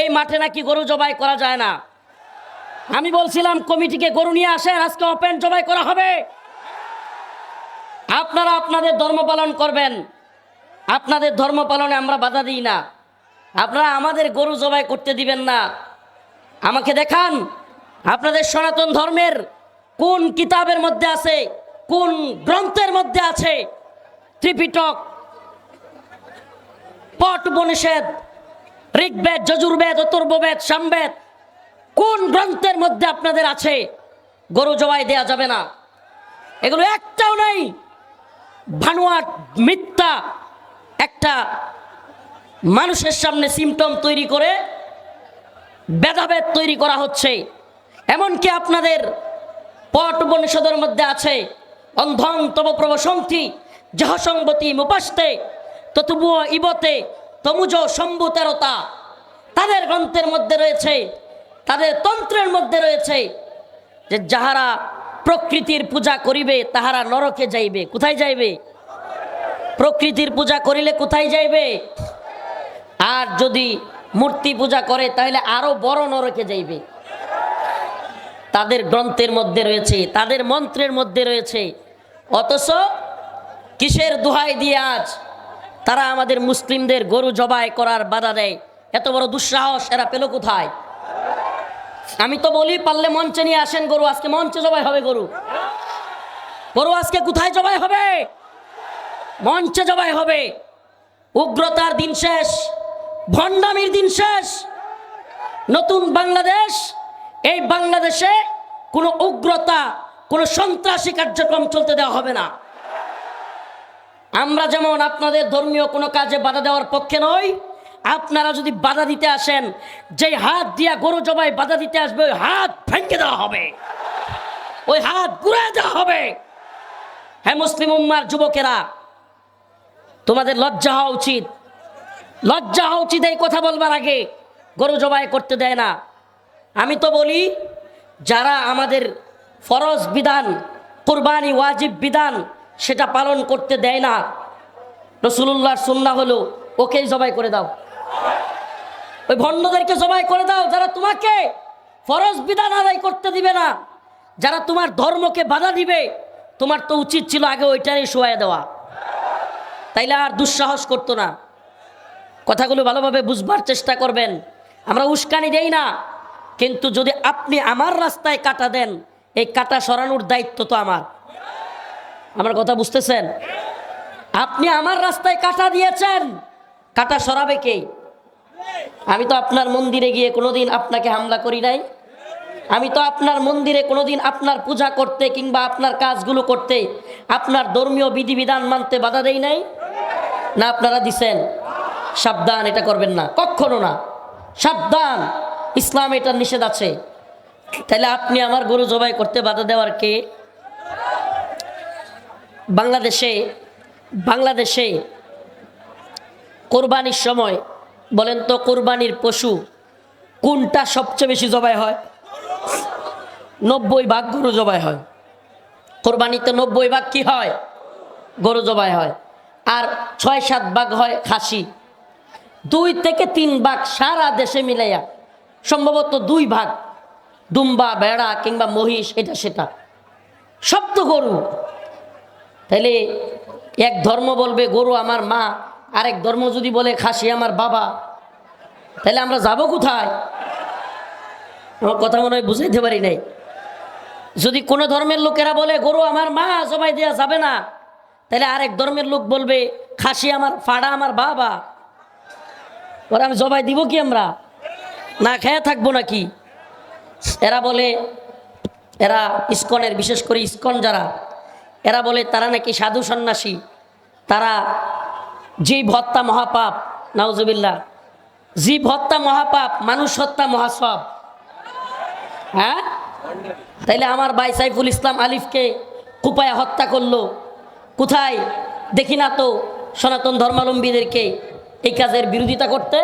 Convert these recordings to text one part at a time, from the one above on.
এই মাঠে নাকি গরু জবাই করা যায় না। আমি বলছিলাম, কমিটিকে গরু নিয়ে আসেন, আজকে ওপেন জবাই করা হবে। আপনারা আপনাদের ধর্ম পালন করবেন। আপনাদের ধর্ম পালনে আমরা বাধা দিই না। আপনারা আমাদের গরু জবাই করতে দিবেন না। আমাকে দেখান, আপনাদের সনাতন ধর্মের কোন কিতাবের মধ্যে আছে, কোন গ্রন্থের মধ্যে আছে, ত্রিপিটক পট উপনিষেদ ঋগ্বেদ, যজুর্বেদ, অতুর্ববেদ, সামবেদ, কোন গ্রন্থের মধ্যে আপনাদের আছে? গরু জবাই দেয়া যাবে না। এগুলো একটাও নেই। ভানুয়াট মিথ্যা একটা মানুষের সামনে সিমটম তৈরি করে, ভেদাভেদ তৈরি করা হচ্ছে। এমনকি আপনাদের পট উপনিষদের মধ্যে আছে, অন্ধং তব প্রবসন্থি জহসংবতী মুপাস্তে, ততুবুয় ইবতে তমুজ শম্ভু তেরতা। তাদের গ্রন্থের মধ্যে রয়েছে, তাদের তন্ত্রের মধ্যে রয়েছে যে যাহারা প্রকৃতির পূজা করিবে, তাহারা নরকে যাইবে। কোথায় যাইবে? প্রকৃতির পূজা করিলে কোথায় যাইবে? আর যদি মূর্তি পূজা করে, তাহলে আরও বড় নরকে যাইবে। তাদের গ্রন্থের মধ্যে রয়েছে, তাদের মন্ত্রের মধ্যে রয়েছে। অথচ কিসের দোহাই দিয়ে আজ তারা আমাদের মুসলিমদের গরু জবাই করার বাধা দেয়। এত বড় দুঃসাহস, এরা পেল কোথায়? আমি তো বলি, পারলে মঞ্চে নিয়ে আসেন গরু, আজকে মঞ্চে জবাই হবে গরু। গরু আজকে কোথায় জবাই হবে? মঞ্চে জবাই হবে। উগ্রতার দিন শেষ, ভণ্ডামির দিন শেষ, নতুন বাংলাদেশ, এই বাংলাদেশে কোনো উগ্রতা, কোনো সন্ত্রাসী কার্যক্রম চলতে দেওয়া হবে না। আমরা যেমন আপনাদের ধর্মীয় কোনো কাজে বাধা দেওয়ার পক্ষে নই, আপনারা যদি বাধা দিতে আসেন, যেই হাত দিয়া গরু জবাই বাধা দিতে আসবে, ওই হাত ভেঙে দেওয়া হবে। ওই হাত ঘুরে দেওয়া হবে। হ্যাঁ মুসলিম উম্মার যুবকেরা, তোমাদের লজ্জা হওয়া উচিত। লজ্জা হওয়া উচিত এই কথা বলবার আগে, গরু জবাই করতে দেয় না। আমি তো বলি, যারা আমাদের ফরজ বিধান, কোরবানি ওয়াজিব বিধান সেটা পালন করতে দেয় না। রসুল্লাহর সুন্না হলো, ওকেই জবাই করে দাও। ওই ভণ্ডদেরকে জবাই করে দাও যারা তোমাকে ফরজ বিধান আদায় করতে দিবে না। যারা তোমার ধর্মকে বাধা দিবে, তোমার তো উচিত ছিল আগে ওইটারই শোয়া দেওয়া। তাইলে আর দুঃসাহস করতো না। কথাগুলো ভালোভাবে বুঝবার চেষ্টা করবেন। আমরা উস্কানি দেই না, কিন্তু যদি আপনি আমার রাস্তায় কাটা দেন, এই কাটা সরানোর দায়িত্ব তো আমার। আমার কথা বুঝতেছেন? আপনি আমার রাস্তায় কাটা দিয়েছেন। কাটা সরাবে কে? আমি তো আপনার মন্দিরে গিয়ে কোনোদিন আপনাকে হামলা করি নাই। আমি তো আপনার মন্দিরে কোনোদিন আপনার পূজা করতে কিংবা আপনার কাজগুলো করতে আপনার ধর্মীয় বিধিবিধান মানতে বাধা দেই নাই। না, আপনারা দিছেন। সাবধান, এটা করবেন না। কখনো না। সাবধান। ইসলাম এটার নিষেধ আছে। তাহলে আপনি আমার গরু জবাই করতে বাধা দেওয়ার কে? বাংলাদেশে বাংলাদেশে কোরবানির সময় বলেন তো কোরবানির পশু কোনটা সবচেয়ে বেশি জবাই হয়? নব্বই ভাগ গরু জবাই হয়। কোরবানিতে নব্বই ভাগ কি হয়? গরু জবাই হয়। আর ছয় সাত ভাগ হয় খাসি। দুই থেকে তিন ভাগ সারা দেশে মিলাইয়া সম্ভবত দুই ভাগ দুম্বা বেড়া কিংবা মহিষ, এটা সেটা। সব তো গরু। তাহলে এক ধর্ম বলবে, গরু আমার মা। আরেক ধর্ম যদি বলে, খাসি আমার বাবা। তাহলে আমরা যাব কোথায়? আমার কথা মনে হয় বুঝাইতে পারি নাই। যদি কোনো ধর্মের লোকেরা বলে, গরু আমার মা জবাই দেওয়া যাবে না। তাহলে আরেক ধর্মের লোক বলবে, খাসি আমার, ফাড়া আমার বাবা। ওরা আমি জবাই দিব কি আমরা? না খেয়ে থাকব নাকি? এরা বলে, এরা ইস্কনের, বিশেষ করে ইস্কন যারা এরা বলে, তারা নাকি সাধু সন্ন্যাসী। তারা জীব ভত্তা মহাপাপ। নাউজুবিল্লাহ। জীব হত্যা মহাপাপ, মানুষ হত্যা মহাসব। হ্যাঁ? তাইলে আমার ভাই সাইফুল ইসলাম আলিফকে কুপায়া হত্যা করল। কোথায়? দেখি না তো সনাতন ধর্মাবলম্বীদেরকে এই কাজের বিরোধিতা করতে।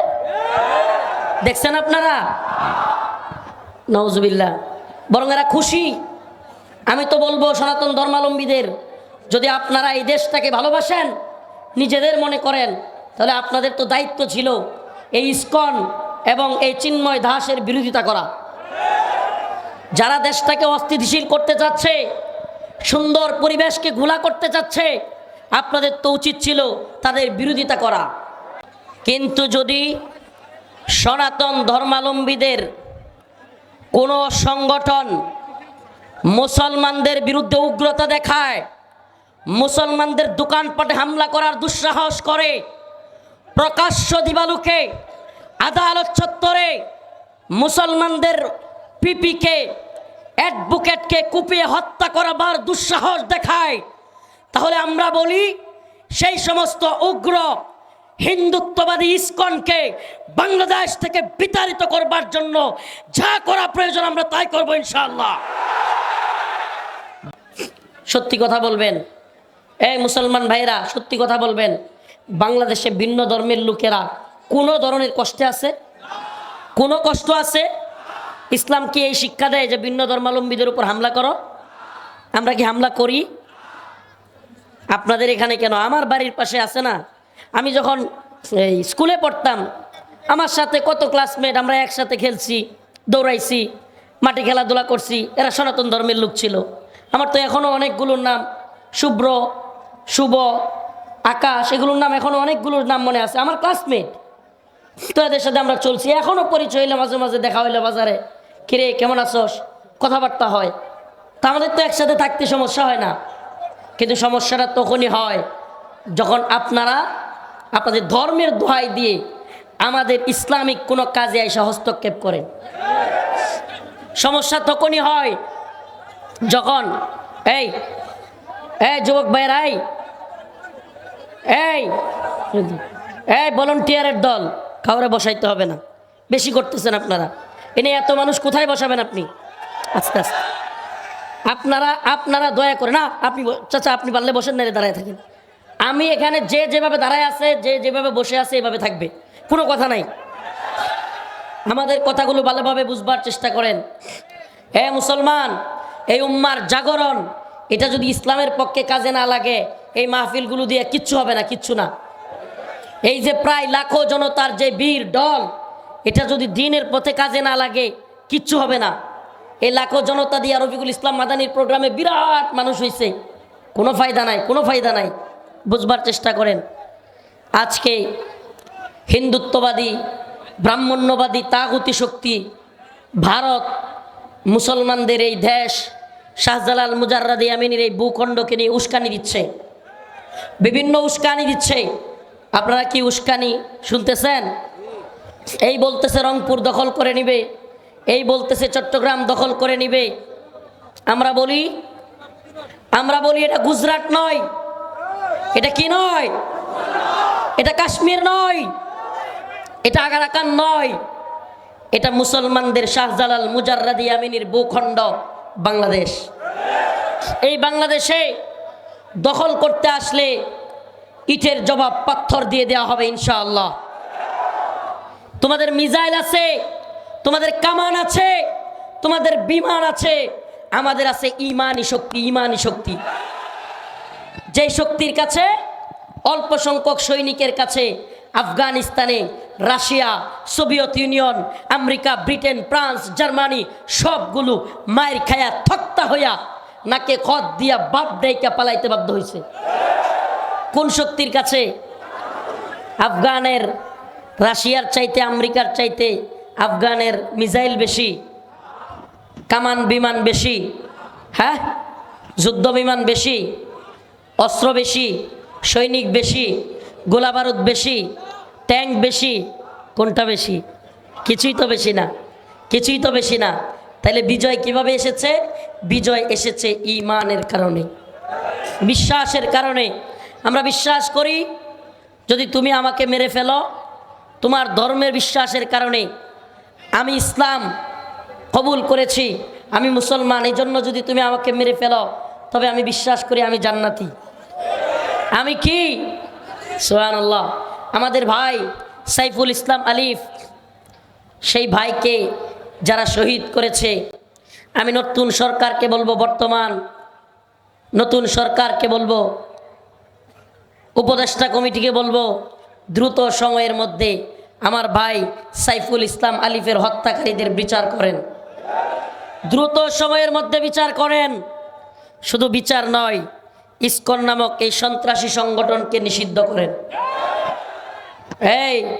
দেখছেন আপনারা? নওজুবিল্লাহ বরং এরা খুশি। আমি তো বলব সনাতন ধর্মাবলম্বীদের যদি আপনারা এই দেশটাকে ভালোবাসেন, নিজেদের মনে করেন, তাহলে আপনাদের তো দায়িত্ব ছিল এই ইস্কন এবং এই চিন্ময় দাসের বিরোধিতা করা। যারা দেশটাকে অস্থিতিশীল করতে চাচ্ছে, সুন্দর পরিবেশকে ঘোলা করতে চাচ্ছে, আপনাদের তো উচিত ছিল তাদের বিরোধিতা করা। কিন্তু যদি সনাতন ধর্মাবলম্বীদের কোনো সংগঠন মুসলমানদের বিরুদ্ধে উগ্রতা দেখায়, মুসলমানদের দোকানপাটে হামলা করার দুঃসাহস করে, প্রকাশ্য দিবালুকে, আদালত চত্বরে মুসলমানদের পিপিকে, অ্যাডভোকেটকে কুপিয়ে হত্যা করাবার দুঃসাহস দেখায়। তাহলে আমরা বলি, সেই সমস্ত উগ্র হিন্দুত্ববাদী ইস্কনকে বাংলাদেশ থেকে বিতাড়িত করবার জন্য যা করা প্রয়োজন আমরা তাই করব ইনশাআল্লাহ। সত্যি কথা বলবেন? এই মুসলমান ভাইরা সত্যি কথা বলবেন? বাংলাদেশে ভিন্ন ধর্মের লোকেরা কোনো ধরনের কষ্টে আছে? কোনো কষ্ট আছে? ইসলাম কি এই শিক্ষা দেয় যে ভিন্ন ধর্মাবলম্বীদের উপর হামলা করো? আমরা কি হামলা করি? আপনাদের এখানে কেন? আমার বাড়ির পাশে আছে না? আমি যখন এই স্কুলে পড়তাম, আমার সাথে কত ক্লাসমেট আমরা একসাথে খেলছি, দৌড়াইছি, মাঠে খেলাধুলা করছি, এরা সনাতন ধর্মের লোক ছিল। আমার তো এখনও অনেকগুলোর নাম, শুভ্র, শুভ, আকাশ, এগুলোর নাম এখনও অনেকগুলোর নাম মনে আছে। আমার ক্লাসমেট তো এদের সাথে আমরা চলছি। এখনও পরিচয় হইলে মাঝে মাঝে, দেখা হইলে বাজারে। কিরে, কেমন আছোস? কথাবার্তা হয়। তা আমাদের তো একসাথে থাকতে সমস্যা হয় না। কিন্তু সমস্যাটা তখনই হয় যখন আপনারা আপনাদের ধর্মের দোহাই দিয়ে আমাদের ইসলামিক কোনো কাজে এসে হস্তক্ষেপ করেন। সমস্যা তখনই হয় যখন, এই এই যুবক ভাইয়ের, এই এই এই ভলেন্টিয়ারের দল, কাউরে বসাইতে হবে না। বেশি করতেছেন আপনারা। এনে এত মানুষ কোথায় বসাবেন আপনি? আস্তে আস্তে। আপনারা আপনারা দয়া করে, না, আপনি চাচা, আপনি পারলে বসেন না দাঁড়ায় থাকেন। আমি এখানে যে যেভাবে দাঁড়ায় আছে, যে যেভাবে বসে আছে, এভাবে থাকবে। কোনো কথা নাই। আমাদের কথাগুলো ভালোভাবে বুঝবার চেষ্টা করেন। হে মুসলমান এই উম্মার জাগরণ, এটা যদি ইসলামের পক্ষে কাজে না লাগে, এই মাহফিলগুলো দিয়ে কিচ্ছু হবে না, কিচ্ছু না। এই যে প্রায় লাখো জনতার যে বীর দল, এটা যদি দিনের পথে কাজে না লাগে, কিচ্ছু হবে না। এই লাখো জনতা দিয়ে রফিকুল ইসলাম মাদানির প্রোগ্রামে বিরাট মানুষ হয়েছে কোনো ফায়দা নাই, কোনো ফায়দা নাই। বুঝবার চেষ্টা করেন। আজকে হিন্দুত্ববাদী, ব্রাহ্মণ্যবাদী, তাগুতি শক্তি, ভারত মুসলমানদের এই দেশ শাহজালাল মুজাররাদি আমিনীর এই ভূখণ্ডকে নিয়ে উস্কানি দিচ্ছে। বিভিন্ন উস্কানি দিচ্ছে। আপনারা কি উস্কানি শুনতেছেন? এই বলতেছে রংপুর দখল করে নিবে। এই বলতেছে চট্টগ্রাম দখল করে নিবে। আমরা বলি আমরা বলি এটা গুজরাট নয়। এটা কি নয়? এটা কাশ্মীর নয়। এটা আগারাকান নয়। এটা মুসলমানদের শাহজালাল মুজাররাদি আমিনীর ভূখণ্ড, বাংলাদেশ। এই বাংলাদেশে দখল করতে আসলে ইটের জবাব পাথর দিয়ে দেওয়া হবে ইনশাআল্লাহ। তোমাদের মিজাইল আছে, তোমাদের কামান আছে, তোমাদের বিমান আছে, আমাদের আছে ইমানি শক্তি ইমানি শক্তি। যে শক্তির কাছে, অল্প সংখ্যক সৈনিকের কাছে আফগানিস্তানে Russia, Soviet Union, America, Britain, France, Germany সবগুলো মায়ের খায়া থক্তা হইয়া নাকে খত দিয়া বাপ ডাইকা পালাইতে বাধ্য হয়েছে কোন শক্তির কাছে? আফগানের, রাশিয়ার চাইতে, আমেরিকার চাইতে আফগানের মিসাইল বেশি, কামান বিমান বেশি হ্যাঁ? যুদ্ধ বিমান বেশি, অস্ত্র বেশি, সৈনিক বেশি গোলাবারুদ বেশি ট্যাঙ্ক বেশি, কোনটা বেশি? কিছুই তো বেশি না। কিছুই তো বেশি না। তাহলে বিজয় কীভাবে এসেছে? বিজয় এসেছে ইমানের কারণে। বিশ্বাসের কারণে। আমরা বিশ্বাস করি, যদি তুমি আমাকে মেরে ফেলো, তোমার ধর্মের বিশ্বাসের কারণে। আমি ইসলাম কবুল করেছি, আমি মুসলমান এই জন্য যদি তুমি আমাকে মেরে ফেলো, তবে আমি বিশ্বাস করি আমি জান্নাতি। আমি কি? সোহান আল্লাহ আমাদের ভাই সাইফুল ইসলাম আলিফ, সেই ভাইকে যারা শহীদ করেছে, আমি নতুন সরকারকে বলব বর্তমান, নতুন সরকারকে বলব, উপদেষ্টা কমিটিকে বলব, দ্রুত সময়ের মধ্যে আমার ভাই সাইফুল ইসলাম আলিফের হত্যাকারীদের বিচার করেন। দ্রুত সময়ের মধ্যে বিচার করেন। শুধু বিচার নয়, ইস্কন নামক এই সন্ত্রাসী সংগঠনকে নিষিদ্ধ করেন। এই,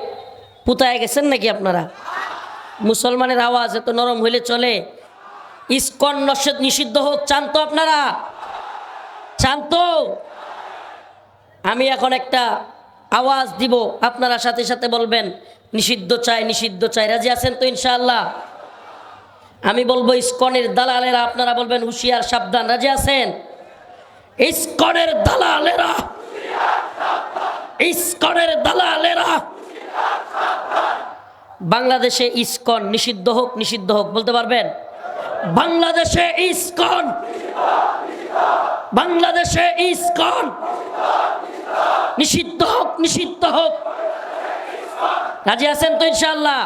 পুতায় গেছেন নাকি আপনারা? মুসলমানের আওয়াজ এত নরম হইলে চলে। ইস্কন নস- নিষিদ্ধ হোক চান তো আপনারা? চান তো আমি এখন একটা আওয়াজ দিব, আপনারা সাথে সাথে বলবেন, নিষিদ্ধ চাই নিষিদ্ধ চাই, রাজি আছেন তো ইনশাআল্লাহ? আমি বলব ইস্কনের দালালেরা, আপনারা বলবেন হুশিয়ার, সাবধান, রাজি আছেন? ইস্কনের দালালেরা! ইসকনের দালালেরা। বাংলাদেশে ইস্কন নিষিদ্ধ হোক নিষিদ্ধ হোক, বলতে পারবেন? বাংলাদেশে ইস্কন। বাংলাদেশে ইস্কন। নিষিদ্ধ হোক নিষিদ্ধ হোক। রাজি আছেন তো ইনশাআল্লাহ?